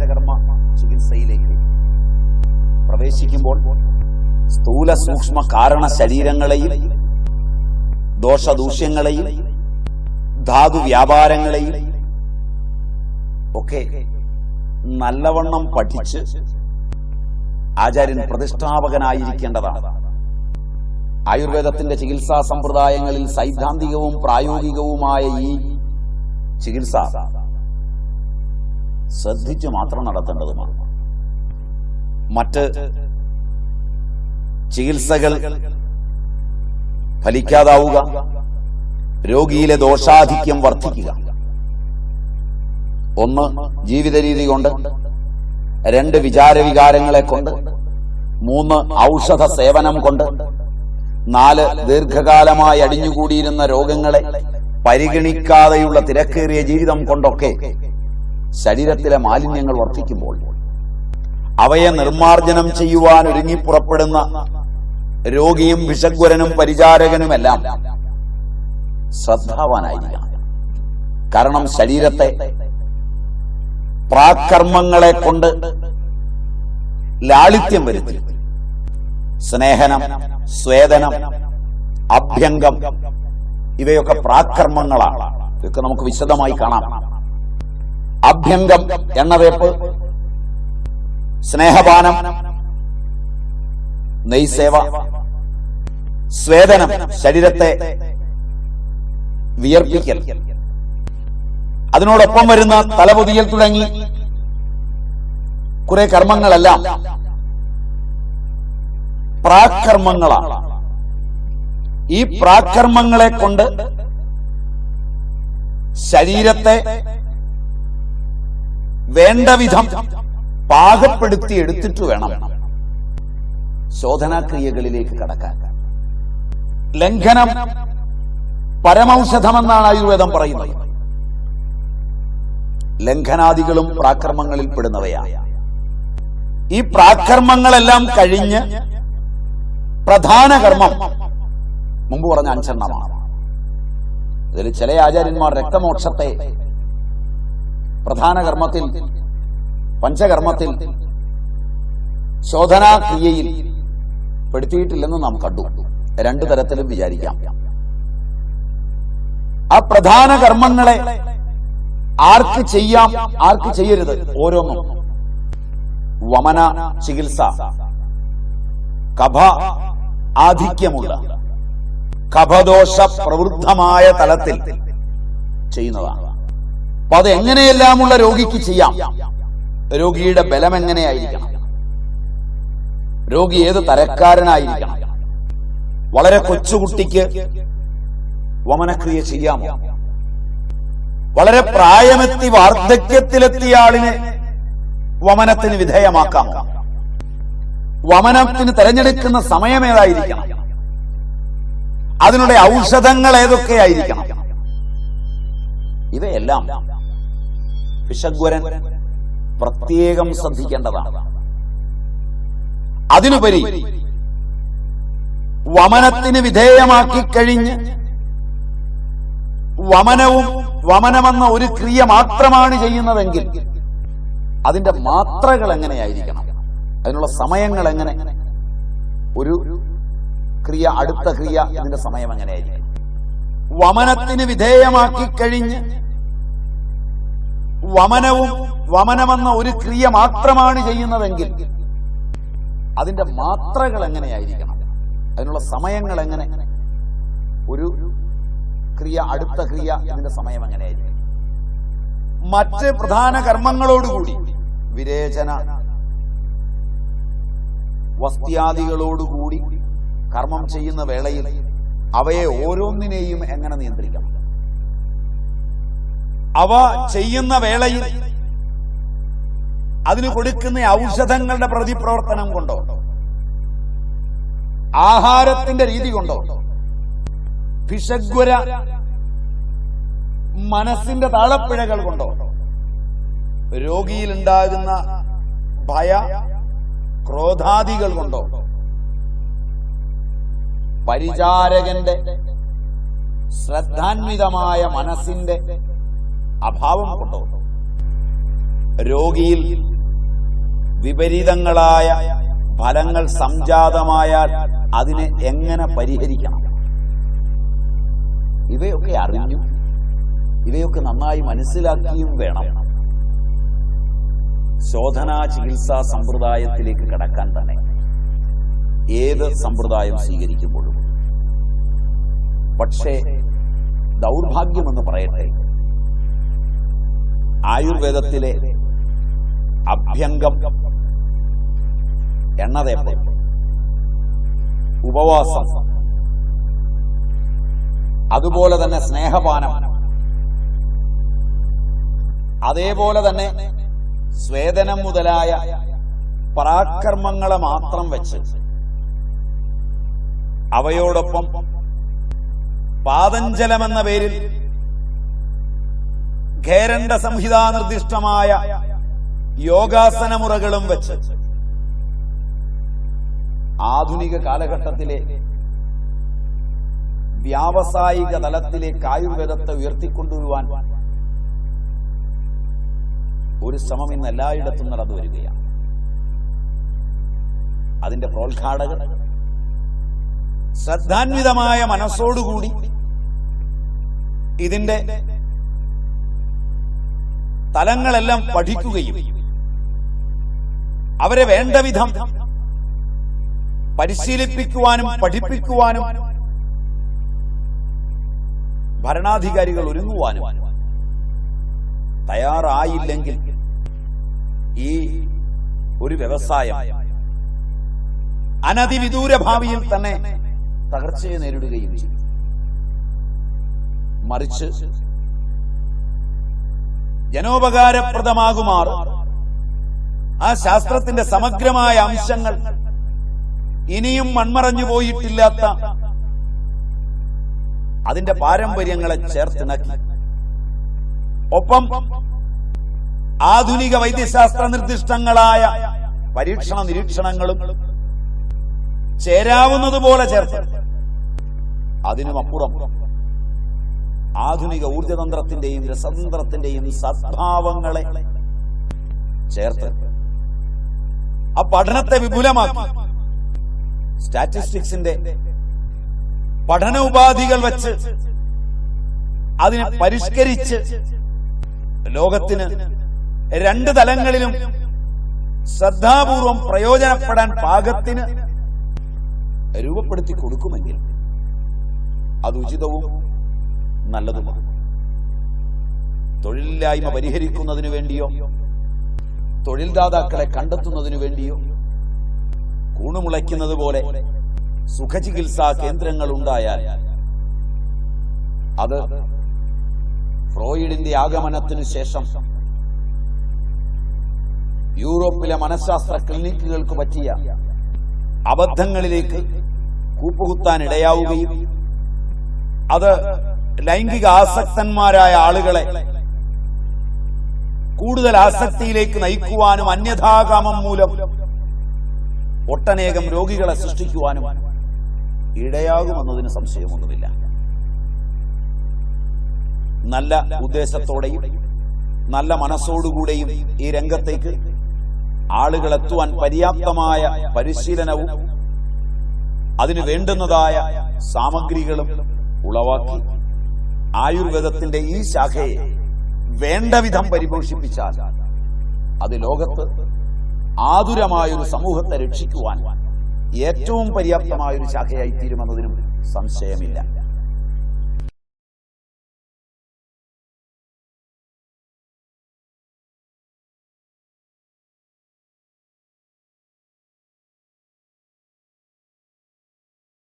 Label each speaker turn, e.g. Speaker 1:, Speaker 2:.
Speaker 1: പഞ്ചകർമ്മ ചികിത്സയിലേക്ക് പ്രവേശിക്കുമ്പോൾ സ്ഥൂല സൂക്ഷ്മ കാരണ ശരീരങ്ങളെയും ദോഷദൂഷ്യങ്ങളെയും ധാതു വ്യാപാരങ്ങളെയും ഒക്കെ നല്ലവണ്ണം പഠിച്ച് ആചാര്യൻ പ്രതിഷ്ഠാപകനായിരിക്കേണ്ടതാണ്. ആയുർവേദത്തിന്റെ ചികിത്സാ സമ്പ്രദായങ്ങളിൽ സൈദ്ധാന്തികവും പ്രായോഗികവുമായ ഈ ചികിത്സ ശ്രദ്ധിച്ചു മാത്രം നടത്തേണ്ടതുമാണ് മറ്റ് ചികിത്സകൾ ഫലിക്കാതാവുക രോഗിയിലെ ദോഷാധിക്യം വർദ്ധിക്കുക. ഒന്ന് ജീവിത രീതി കൊണ്ട്. രണ്ട് വിചാരവികാരങ്ങളെ കൊണ്ട്. മൂന്ന് ഔഷധ സേവനം കൊണ്ട്. നാല് ദീർഘകാലമായി അടിഞ്ഞുകൂടിയിരുന്ന രോഗങ്ങളെ പരിഗണിക്കാതെയുള്ള തിരക്കേറിയ ജീവിതം കൊണ്ടൊക്കെ ശരീരത്തിലെ മാലിന്യങ്ങൾ വർദ്ധിക്കുമ്പോൾ അവയെ നിർമാർജനം ചെയ്യുവാൻ ഒരുങ്ങിപ്പുറപ്പെടുന്ന രോഗിയും വിഷഗ്വരനും പരിചാരകനുമെല്ലാം ശ്രദ്ധാവാനായിരിക്കണം. കാരണം ശരീരത്തെ പ്രാകർമ്മങ്ങളെ കൊണ്ട് ലാളിത്യം വരുത്തി. സ്നേഹനം സ്വേദനം അഭ്യംഗം ഇവയൊക്കെ പ്രാകർമ്മങ്ങളാണ്. ഇതൊക്കെ നമുക്ക് വിശദമായി കാണാം. അഭ്യംഗം എണ്ണവേപ്പ് സ്നേഹപാനം നെയ്സേവ സ്വേദനം ശരീരത്തെ വിയർപ്പിക്കൽ. അതിനോടൊപ്പം വരുന്ന തലപൊതിയൽ തുടങ്ങി കുറെ കർമ്മങ്ങളെല്ലാം പ്രാകർമ്മങ്ങളാണ്. ഈ പ്രാകർമ്മങ്ങളെ കൊണ്ട് ശരീരത്തെ വേണ്ട വിധം പാകപ്പെടുത്തി എടുത്തിട്ട് വേണം ശോധനാക്രിയകളിലേക്ക് കടക്കാൻ. ലംഘനം പരമൌഷധമെന്നാണ് ആയുർവേദം പറയുന്നത്. ലംഘനാദികളും പ്രാക്രമങ്ങളിൽ പെടുന്നവയാണ് ഈ പ്രാക്രമങ്ങളെല്ലാം കഴിഞ്ഞ് പ്രധാന കർമ്മം മുമ്പ് പറഞ്ഞ അഞ്ചെണ്ണമാണ്. ഇതിൽ ചില ആചാര്യന്മാർ രക്തമോക്ഷത്തെ പ്രധാന കർമ്മത്തിൽ പഞ്ചകർമ്മത്തിൽ ശോധനാക്രിയയിൽ പെടുത്തിയിട്ടില്ലെന്ന് നാം കണ്ടു. രണ്ടു തരത്തിലും വിചാരിക്കാം. ആ പ്രധാന കർമ്മങ്ങളെ ആർക്ക് ചെയ്യാം ആർക്ക് ചെയ്യരുത്? ഓരോന്നും. വമന ചികിത്സ. കഭ ആധിക്യമുള്ള. കഭദോഷ പ്രവൃദ്ധമായ തലത്തിൽ ചെയ്യുന്നതാണ്. അപ്പൊ അത് എങ്ങനെയെല്ലാമുള്ള രോഗിക്ക് ചെയ്യാം? രോഗിയുടെ ബലം എങ്ങനെയായിരിക്കണം? രോഗി ഏത് തരക്കാരനായിരിക്കണം? വളരെ കൊച്ചുകുട്ടിക്ക് വമനക്രിയ ചെയ്യാമോ? വളരെ പ്രായമെത്തി വാർദ്ധക്യത്തിലെത്തിയ ആളിനെ വമനത്തിന് വിധേയമാക്കാം വമനത്തിന് തെരഞ്ഞെടുക്കുന്ന സമയം ഏതായിരിക്കണം? അതിനുള്ള ഔഷധങ്ങൾ ഏതൊക്കെയായിരിക്കണം? ഇവയെല്ലാം വിഷഗ്വരൻ പ്രത്യേകം ശ്രദ്ധിക്കേണ്ടതാണ്. അതിനുപരി വമനത്തിന് വിധേയമാക്കി കഴിഞ്ഞ് വമനവും വമനമെന്ന ഒരു ക്രിയ മാത്രമാണ് ചെയ്യുന്നതെങ്കിൽ അതിന്റെ മാത്രകൾ എങ്ങനെയായിരിക്കണം? അതിനുള്ള സമയങ്ങൾ എങ്ങനെ? ഒരു ക്രിയ അടുത്ത ക്രിയ ഇതിന്റെ സമയം എങ്ങനെയായിരിക്കണം വമനത്തിന് വിധേയമാക്കി കഴിഞ്ഞ് വമനവും വമനമെന്ന ഒരു ക്രിയ മാത്രമാണ് ചെയ്യുന്നതെങ്കിൽ അതിന്റെ മാത്രകൾ എങ്ങനെയായിരിക്കണം? അതിനുള്ള സമയങ്ങൾ എങ്ങനെ? ഒരു ക്രിയ അടുത്ത ക്രിയ ഇതിന്റെ സമയം എങ്ങനെയായിരിക്കും? മറ്റ് പ്രധാന കർമ്മങ്ങളോടുകൂടി വിരേചന വസ്ത്യാദികളോടുകൂടി കർമ്മം ചെയ്യുന്ന വേളയിൽ അവയെ ഓരോന്നിനെയും എങ്ങനെ നിയന്ത്രിക്കണം? അവ ചെയ്യുന്ന വേളയിൽ അതിന് കൊടുക്കുന്ന ഔഷധങ്ങളുടെ പ്രതിപ്രവർത്തനം കൊണ്ടോ? ആഹാരത്തിന്റെ രീതി കൊണ്ടോ? ഭിഷഗ്വര മനസ്സിന്റെ താളപ്പിഴകൾ കൊണ്ടോ? രോഗിയിലുണ്ടാകുന്ന ഭയ ക്രോധാദികൾ കൊണ്ടോ? പരിചാരകന്റെ ശ്രദ്ധാന്വിതമായ മനസ്സിന്റെ അഭാവം കൊണ്ടോ രോഗിയിൽ വിപരീതങ്ങളായ ഫലങ്ങൾ സംജാതമായാൽ അതിനെ എങ്ങനെ പരിഹരിക്കണം? ഇവയൊക്കെ അറിഞ്ഞും ഇവയൊക്കെ നന്നായി മനസ്സിലാക്കിയും വേണം. ശോധനാ ചികിത്സാ സമ്പ്രദായത്തിലേക്ക് കടക്കാൻ തന്നെ. ഏത് സമ്പ്രദായം സ്വീകരിക്കുമ്പോഴും. പക്ഷേ ദൗർഭാഗ്യമെന്ന് പറയട്ടെ ആയുർവേദത്തിലെ അഭ്യംഗം എണ്ണതേപ്പ് ഉപവാസം അതുപോലെ തന്നെ സ്നേഹപാനം അതേപോലെ തന്നെ സ്വേദനം മുതലായ പരാക്രമങ്ങളെ മാത്രം വെച്ച് അവയോടൊപ്പം പാതഞ്ചലം എന്ന പേരിൽ ഖേരണ്ട സംഹിതാ നിർദ്ദിഷ്ടമായ യോഗാസന മുറകളും വെച്ച് ആധുനിക കാലഘട്ടത്തിലെ വ്യാവസായിക തലത്തിലേക്ക് ആയുർവേദത്തെ ഉയർത്തിക്കൊണ്ടുവരുവാൻ ഒരു ശ്രമം ഇന്ന് എല്ലായിടത്തും നടന്നു വരികയാണ്. അതിന്റെ പ്രോത്ഘാടകർ ശ്രദ്ധാന്വിതമായ മനസ്സോടുകൂടി ഇതിന്റെ തലങ്ങളെല്ലാം പഠിക്കുകയും അവരെ വേണ്ട വിധം പരിശീലിപ്പിക്കുവാനും പഠിപ്പിക്കുവാനും ഭരണാധികാരികൾ ഒരുങ്ങുവാനും തയ്യാറായില്ലെങ്കിൽ ഈ ഒരു വ്യവസായം അനതിവിദൂര ഭാവിയിൽ തന്നെ തകർച്ചയെ നേരിടുകയും ചെയ്യും. മറിച്ച് ജനോപകാരപ്രദമാകുമാർ. ആ ശാസ്ത്രത്തിന്റെ സമഗ്രമായ അംശങ്ങൾ ഇനിയും മൺമറഞ്ഞു പോയിട്ടില്ലാത്ത അതിന്റെ പാരമ്പര്യങ്ങളെ ചേർത്തിണക്കി. ഒപ്പം ആധുനിക വൈദ്യശാസ്ത്ര നിർദ്ദിഷ്ടങ്ങളായ പരീക്ഷണ നിരീക്ഷണങ്ങളും ചേരാവുന്നതുപോലെ ചേർത്ത്. അതിനുമപ്പുറം ആധുനിക ഊർജതന്ത്രത്തിന്റെയും രസതന്ത്രത്തിന്റെയും സദ്ഭാവങ്ങളെ ചേർത്ത് ആ പഠനത്തെ വിപുലമാക്കി. സ്റ്റാറ്റിസ്റ്റിക്സിന്റെ പഠന ഉപാധികൾ വെച്ച് അതിനെ പരിഷ്കരിച്ച് ലോകത്തിന് രണ്ട് തലങ്ങളിലും ശ്രദ്ധാപൂർവം പ്രയോജനപ്പെടാൻ പാകത്തിന് രൂപപ്പെടുത്തി കൊടുക്കുമെങ്കിൽ അത് ഉചിതവും നല്ലതുമാണ് തൊഴിലില്ലായ്മ പരിഹരിക്കുന്നതിന് വേണ്ടിയോ തൊഴിൽദാതാക്കളെ കണ്ടെത്തുന്നതിനു വേണ്ടിയോ കൂണുമുളയ്ക്കുന്നത് പോലെ സുഖചികിത്സാ കേന്ദ്രങ്ങൾ ഉണ്ടായാൽ അത് ഫ്രോയിഡിന്റെ ആഗമനത്തിനു ശേഷം യൂറോപ്പിലെ മനഃശാസ്ത്ര ക്ലിനിക്കുകൾക്ക് പറ്റിയ അബദ്ധങ്ങളിലേക്ക് കൂപ്പുകുത്താൻ ഇടയാവുകയും അത് ലൈംഗിക ആസക്തന്മാരായ ആളുകളെ കൂടുതൽ ആസക്തിയിലേക്ക് നയിക്കുവാനും അന്യഥാകാമം മൂലം ഒട്ടനേകം രോഗികളെ സൃഷ്ടിക്കുവാനും ഇടയാകുമെന്നതിന് സംശയമൊന്നുമില്ല. നല്ല ഉദ്ദേശത്തോടെയും നല്ല മനസ്സോടുകൂടെയും ഈ രംഗത്തേക്ക് ആളുകളെത്തുവാൻ പര്യാപ്തമായ പരിശീലനവും അതിന് വേണ്ടുന്നതായ സാമഗ്രികളും ഉളവാക്കി ആയുർവേദത്തിന്റെ ഈ ശാഖയെ വേണ്ട വിധം പരിപോഷിപ്പിച്ചാൽ അത് ലോകത്ത് ആതുരമായൊരു സമൂഹത്തെ രക്ഷിക്കുവാൻ ഏറ്റവും പര്യാപ്തമായൊരു ശാഖയായി തീരുമെന്നതിനും സംശയമില്ല.